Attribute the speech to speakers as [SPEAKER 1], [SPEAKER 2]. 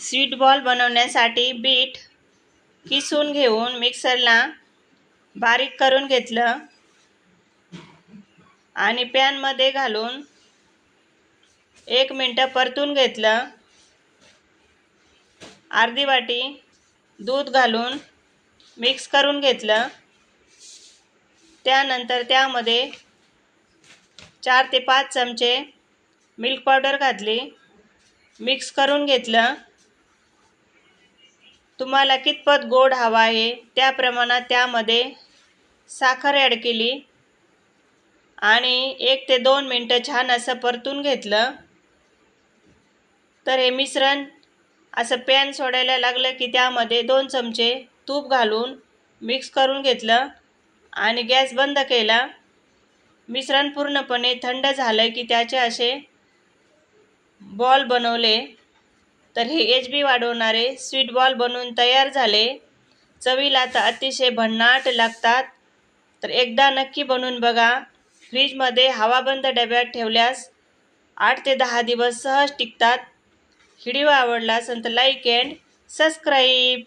[SPEAKER 1] Sweet ball बनवण्यासाठी bit किसून घेऊन मिक्सरला बारीक करून घेतलं आणि पॅनमध्ये घालून एक मिनटं परतून घेतलं. अर्धी वाटी दूध घालून मिक्स करून घेतलं. त्यानंतर त्यामध्ये चार ते पाच चमचे मिल्क पावडर घातली. मिक्स करून घेतलं. तुम्हाला कितपत गोड हवा आहे त्या प्रमाणात त्यामध्ये साखर ॲड केली. आणि एक ते दोन मिनटं छान असं परतून घेतलं. तर हे मिश्रण असं पॅन सोडायला लागलं की त्यामध्ये दोन चमचे तूप घालून मिक्स करून घेतलं आणि गॅस बंद केला. मिश्रण पूर्णपणे थंड झालं की त्याचे असे बॉल बनवले. तर हे एच बी वाढवणारे स्वीट बॉल बनवून तयार झाले. चवीला तर अतिशय भन्नाट लागतात. तर एकदा नक्की बनवून बघा. फ्रीजमध्ये हवाबंद डब्यात ठेवल्यास आठ ते दहा दिवस सहज टिकतात. व्हिडिओ आवडला असेल तर लाईक अँड सबस्क्राईब.